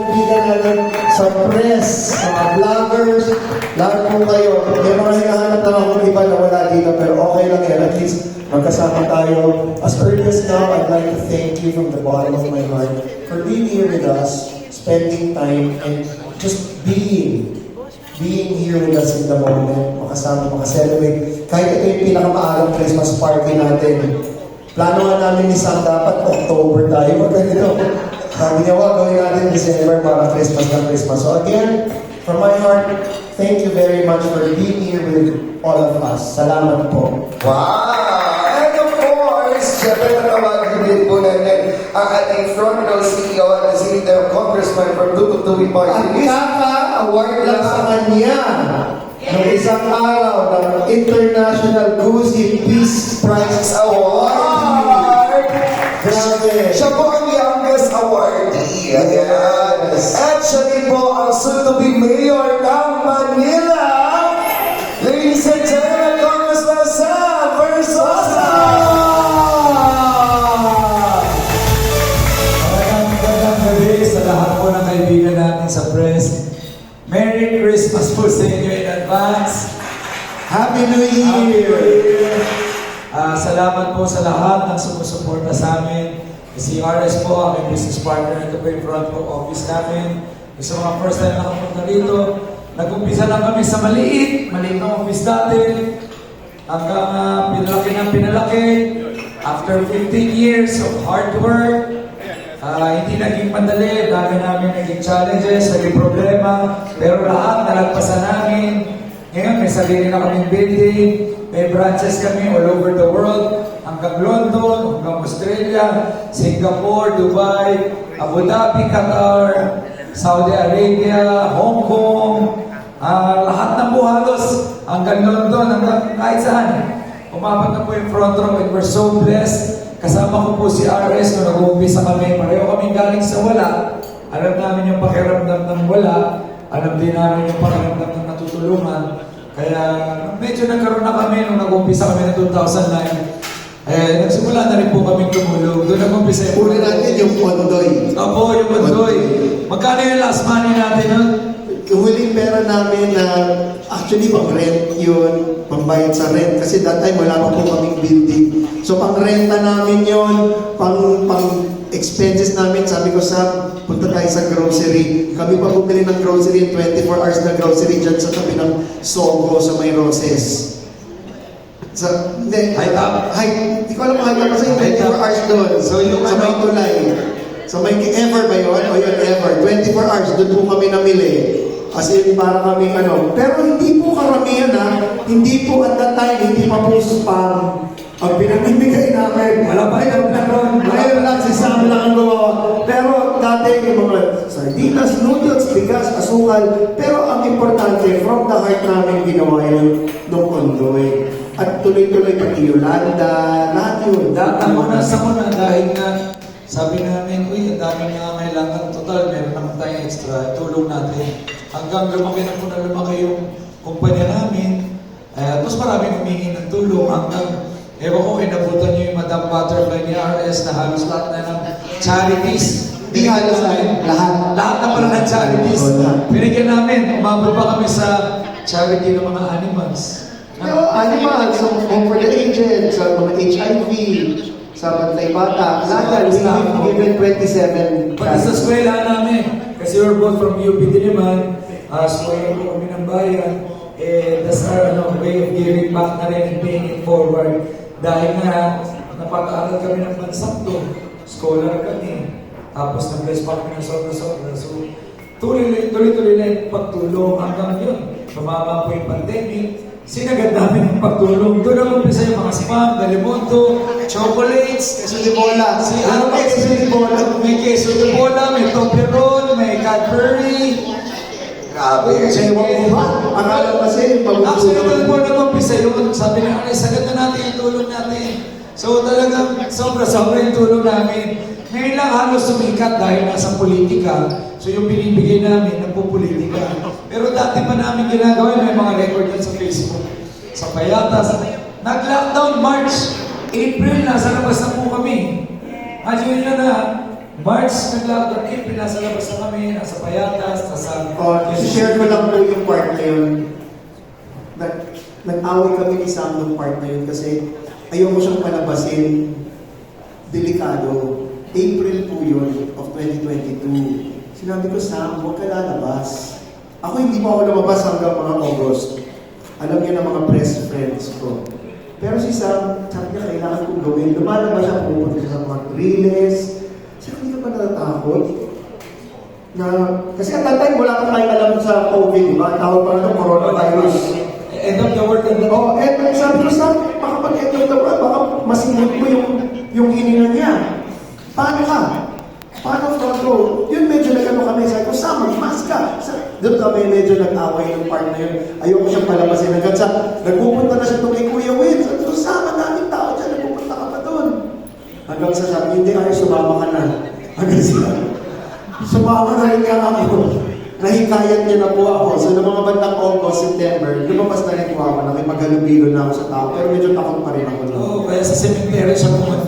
Kaibigan natin sa press, sa mga vloggers, lahat po kayo. May mga hinahanap na akong iba na wala dito, pero okay lang yan. At least magkasama tayo. As early now, I'd like to thank you from the bottom of my heart for being here with us, spending time, and just being being here with us in the moment, makasama, makaselebrate. Kahit ito yung pinakamaalang Christmas party natin. Plano nga namin ni dapat October tayo. Wag ganito. Sabi niya, wag gawin natin December para Christmas na Christmas. So again, from my heart, thank you very much for being here with all of us. Salamat po. Wow! And of course, syempre natawagin din po natin ang ating front row CEO at si the congressman from Tututuwi At Party List. kaka-award lang sa kanya ng isang araw ng International Guzi Peace Prize. Award! Grabe. Siya po ang youngest awardee. Ayan. At siya din po ang soon-to-be mayor ng Manila. Ladies and gentlemen, Congressman Sam Versosa! Magandang magandang gabi sa lahat po ng kaibigan natin sa press. Merry Christmas po sa inyo in advance. Happy New Happy New Year! Ah, salamat po sa lahat ng sumusuporta sa amin. Si RS po, ang business partner. Ito po yung front po office namin. Sa mga first time nakapunta dito, nag-umpisa lang kami sa maliit, maliit na office dati. Hanggang ah, pinalaki ng pinalaki. After 15 years of hard work, Ah, hindi naging madali, dami namin naging challenges, naging problema, pero lahat nalagpasan namin. Ngayon, may sarili na kaming building, may branches kami all over the world, hanggang London, hanggang Australia, Singapore, Dubai, Abu Dhabi, Qatar, Saudi Arabia, Hong Kong, ah, lahat na po halos, hanggang London, hanggang kahit saan. Umabot na po yung front row and we're so blessed. Kasama ko po si RS nung nag-uumpisa kami. Pareho kami galing sa wala. Alam namin yung pakiramdam ng wala. Alam din namin yung pakiramdam ng natutulungan. Kaya medyo nagkaroon na kami nung nag-uumpisa kami ng 2009. Eh, nagsimula na rin po kami tumulong. Doon nag-umpisa yung Uli natin yung Pondoy. Opo, yung Mandoy. Magkano yung last money natin nun? Yung huling pera namin na actually pang rent yun, pambayad sa rent. Kasi that time wala pa po kaming building. So pang renta namin yun, pang, pang expenses namin. Sabi ko sa punta tayo sa grocery. Kami pa bumili ng grocery, 24 hours na grocery dyan sa tabi ng Sogo sa may Roses. Sa, hindi, High top? High, hindi ko alam kung high top kasi yung High 24 top. hours doon. So, yung sa may ano- tulay. So may ever ba yun? O yun, ever. 24 hours, doon po kami namili. As in, para kami ano. Pero hindi po karamihan ha. Hindi po at that time, hindi pa po spam. Ang pinamimigay namin. Wala pa meron. Ngayon lang si Sam lang ang gumawa. Pero dati yung mga sardinas, noodles, bigas, asukal. Pero ang importante, from the heart namin ginawa yun nung kondoy. At tuloy-tuloy pati Yolanda, lahat yun. Data mo na sa muna dahil nga sabi namin, uy, ang dami nga kailangan. Total, meron naman tayong extra. Tulong natin. Hanggang lumaki na po na lumaki yung kumpanya namin. Eh, tapos maraming humingi ng tulong hanggang Ewan ko, inabutan niyo yung Madam Butterfly ni RS na halos lahat na ng charities. Di halos lahat, lahat. Lahat na pala ng charities. Binigyan namin, umabot pa kami sa charity ng mga animals. Pero animal, so home for the aged, sa mga HIV, sa bantay bata, lahat yan, we give given 27 Pati sa eskwela namin, kasi we're both from UP din naman, uh, eskwela po kami ng bayan, eh, that's our ano, way of giving back na rin and paying it forward. Dahil nga, napag-aaral kami ng bansakto, scholar kami, tapos nag-bless pa kami ng sobra-sobra. So, tuloy- tuloy-tuloy na yung pagtulong hanggang yun. Tumama po yung pandemic, sinagad namin yung pagtulong. Doon ang umpisa yung mga spam, dalimundo, chocolates, Queso de bola. Si Ano ano pa queso de bola? May queso de bola, may Toblerone, may Cadbury. Grabe. Kasi ewan ko ba? Akala kasi Actually, doon po pagbubulo. nag-umpisa yun. Sabi na, ay, sagad na natin yung tulong natin. So talagang sobra-sobra yung tulong namin. Ngayon lang halos sumikat dahil nasa politika. So yung binibigay namin, nagpupolitika. Pero dati pa namin ginagawa, may mga record yan sa Facebook. Sa Payatas. Nag-lockdown March, April, nasa labas na po kami. Imagine nyo na, March, nag-lockdown eh, pinasa labas na kami, nasa Payatas, nasa... Oh, share ko lang po yung part na yun. Nag, nag-away kami ni Sam ng part na yun kasi ayaw ko siyang palabasin. Delikado. April po yun of 2022. Sinabi ko, Sam, huwag ka lalabas. Ako hindi pa ako lumabas hanggang mga August. Alam niya ng mga best friends ko. Pero si Sam, sabi niya, kailangan kong gawin. Lumalabas siya, pupunta siya sa mga riles. Sabi hindi ka ba natatakot? na kasi at that time wala kang tayong alam sa COVID, di ba? Tawag pa ng coronavirus. End of the world and the... Oh, eh, sabi ko sa baka pag end of the world, baka masingot mo yung, yung hininga niya. Paano ka? Paano front row? Yun medyo nagano kami. Sabi ko, Sam, mag-mask ka. Sa- Doon kami medyo nag-away yung part na yun. Ayoko siyang palabasin. Hanggang sa, nagpupunta na siya doon kay Kuya Win. Sabi ko, Sam, daming tao dyan. Nagpupunta ka pa doon. Hanggang sa sabi, hindi ay sumama ka na. Hanggang sa, sumama na rin nga ako. Nahikayat niya na po ako. So, noong mga bandang August, September, lumabas na rin po ako. Nakipaghalubilo na ako sa tao. Pero medyo takot pa rin ako. Oo, kaya sa cemetery siya pumunta.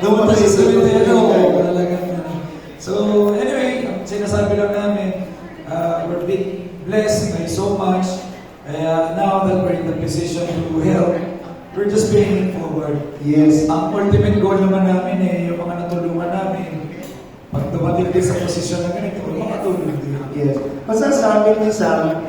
Literal. Pumunta sa ano. So, anyway, ang sinasabi lang namin, uh, we're being blessed by so much. Kaya now that we're in the position to help, we're just paying it forward. Yes. Ang ultimate goal naman namin eh, yung mga natulungan namin, pag dumating din sa posisyon na ganito, makatulong din. Yes. Basta sa amin ni Sam,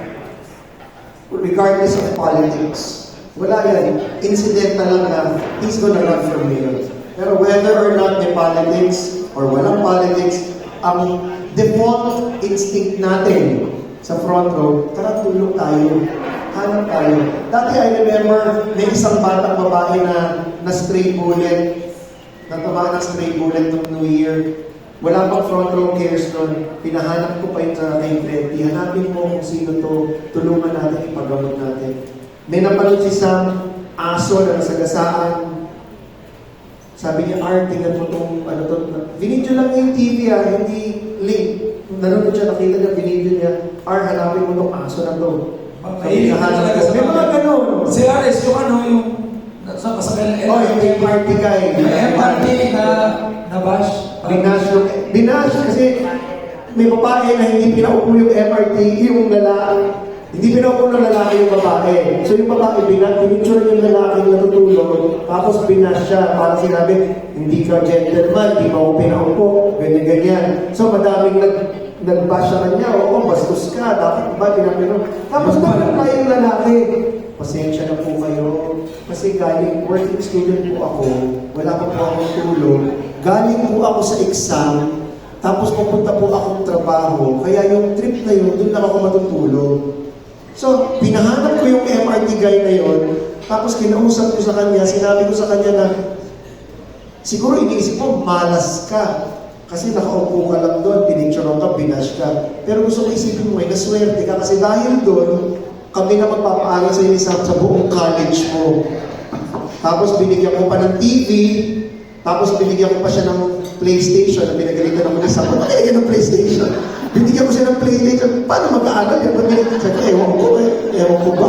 regardless of politics, wala yan. Incidental lang na he's gonna run for mayor. Pero whether or not may politics or walang politics, ang default instinct natin sa front row, tara tulong tayo. Hanap tayo. Dati I remember, may isang batang babae na na stray bullet, natamaan ng stray bullet ng New Year. Wala pang front row cares nun. Pinahanap ko pa yun sa kay Freddy. Hanapin mo kung sino to. Tulungan natin, ipagamot natin. May napanood si Sam, aso na nasagasaan. Sabi niya, Art, tingnan mo tong ano to. Binidyo lang yung TV ah, hindi link. Nanonood siya, nakita niya, binidyo niya. Art, hanapin mo tong aso na to. Sabi niya, hanap ko. May mga ganun. Si Ares, yung ano, yung sa kasakal Oh, yung may party guy. Yung MRT na nabash. Binash yung, binash kasi may babae na hindi pinaupo yung MRT, yung lalaki, hindi pinaupo ng lalaki yung babae. So yung babae, pinicture yung lalaki na natutulog, tapos binash siya, parang sinabi, hindi ka gentleman, hindi mo ako pinaupo, ganyan-ganyan. So madaming nag, nag-bash sa kanya, oo, bastos ka, dapat ba pinapino? Tapos nag-reply yung lalaki, pasensya na po kayo, kasi galing working student po ako, wala pa po akong tulong, galing po ako sa exam, tapos pupunta po akong trabaho, kaya yung trip na yun, doon lang ako matutulog. So, pinahanap ko yung MRT guy na yun, tapos kinausap ko sa kanya, sinabi ko sa kanya na, siguro iniisip mo, malas ka. Kasi nakaupo ka lang doon, pinicturean ka, binash ka. Pero gusto ko isipin mo, may naswerte ka kasi dahil doon, kami na magpapaaral sa isa sa buong college mo. Tapos binigyan ko pa ng TV, tapos binigyan ko pa siya ng PlayStation na pinagalitan ako ni Sam. Binigyan ng PlayStation? Binigyan ko siya ng PlayStation. Paano mag-aaral yan? Siya? Ewan ko eh. Ewan ko ba?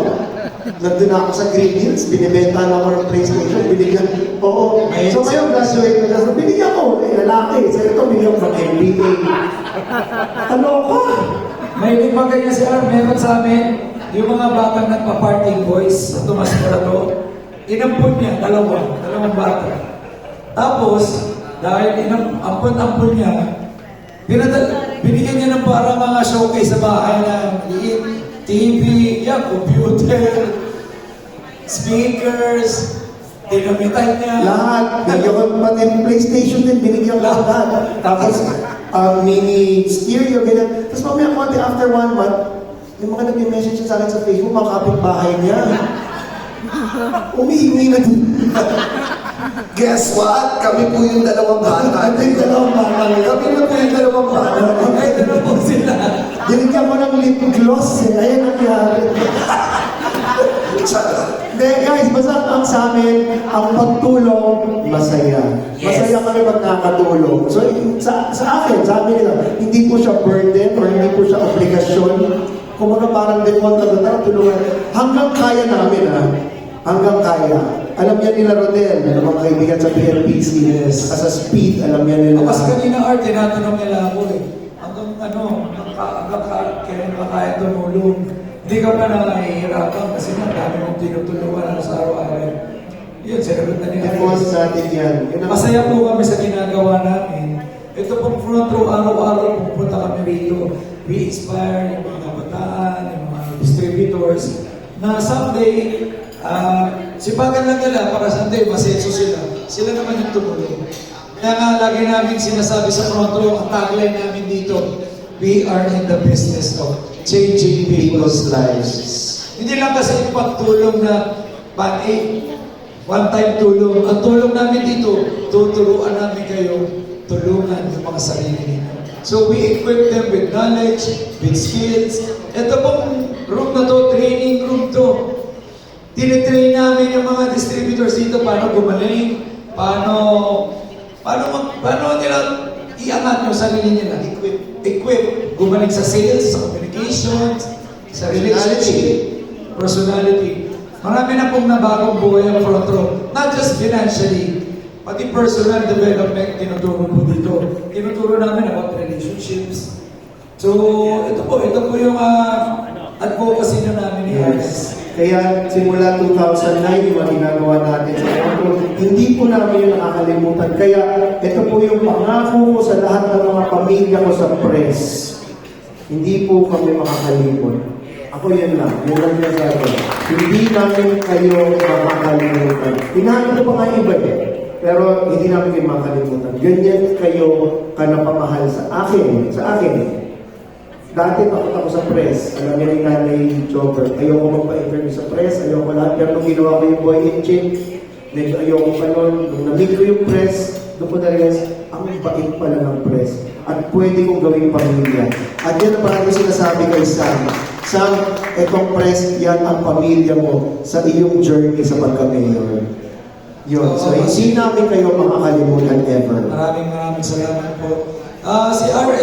Nandun na ako sa Green Hills, binibenta na ako ng PlayStation, binigyan. Oo. So ngayon, graduate na siya. Binigyan ko, eh, lalaki. Sa ito, binigyan ko ng NBA. Ano ko? May lima ganyan si Ar, meron sa amin, yung mga batang nagpa-party boys sa Tomas Morato, inampun niya, dalawa, dalawang bata. Tapos, dahil inam, ampun-ampun niya, pinadal, binigyan niya ng parang mga showcase sa bahay na liit, TV, yeah, computer, speakers, dinamitan niya. Lahat. Binigyan ko pati yung PlayStation din, binigyan ko lahat. Tapos, um, mini stereo, ganyan. Tapos mamaya konti after one month, may mga nag-message sa akin sa Facebook, mga kapitbahay niya. Umiiwi na din. Guess what? Kami po yung dalawang bata. Ano yung dalawang bata niya? Kami na po yung dalawang bata. Ay, na po sila. Binigyan ko ng lip gloss eh. Ayan ang nangyari. Hindi guys, basta ang sa amin, ang pagtulong, masaya. Masaya kami pag nakakatulong. So sa, sa akin, sa amin nila, hindi po siya burden or hindi po siya obligasyon. Kung parang default na tulungan. Hanggang kaya namin ha. Hanggang kaya. Alam yan nila Rodel, na mga kaibigan sa PNPC. Yes. Sa speed, alam yan nila. Tapos kanina art, tinatanong nila ako eh. Hanggang ano, hanggang ka- hanggang ka- kailan ka kaya tumulong. Hindi ka pa nangahihirapan kasi nga dami mong tinutulungan ano sa araw-araw. Yun, sinagot na nila. I-pause natin yan. Ang- Masaya po kami sa ginagawa namin. Ito pong front row, araw-araw pupunta kami rito. We inspire yung mga kabataan, yung mga distributors, na someday, ah, sipagan lang nila para someday masenso sila. Sila naman yung tumulong. Kaya nga lagi namin sinasabi sa front row, ang tagline namin dito, we are in the business of changing people's lives. Hindi lang kasi yung pagtulong na pan-aid, one-time tulong. Ang tulong namin dito, tuturuan namin kayo tulungan yung mga sarili ninyo. So we equip them with knowledge, with skills. Ito pong room na to, training. Tinitrain namin yung mga distributors dito paano gumaling, paano, paano, mag, paano nila iangat yung sarili nila. Equip, equip, gumaling sa sales, sa communications, sa relationship, personality. Marami na pong nabagong buhay ang front row. Not just financially, pati personal development, tinuturo po dito. Tinuturo namin about relationships. So, ito po, ito po yung ah, advocacy na namin ni. Yes. Kaya simula 2009, yung ginagawa natin sa Control, hindi po namin yung nakakalimutan. Kaya ito po yung pangako ko sa lahat ng mga pamilya ko sa press. Hindi po kami makakalimot. Ako yun lang, yun lang yung sabi. Hindi namin kayo makakalimutan. Inaano ko pa nga iba eh. Pero hindi namin kayo makakalimutan. Ganyan kayo kanapamahal sa akin. Sa akin. Dati takot ako sa press. Alam niya ni nanay jobber. Ayoko magpa-interview sa press. Ayoko lahat. Pero nung ginawa ko yung boy and chick, medyo ayoko pa nun. Nung na-meet ko yung press, doon ko na-realize, ang bait pala ng press. At pwede kong gawing pamilya. At yan ang parang sinasabi kay Sam. Sam, etong press, yan ang pamilya mo sa iyong journey sa pagka-mayor. Yun. So, hindi namin kayo makakalimutan ever. Maraming maraming salamat po. Ah, si RS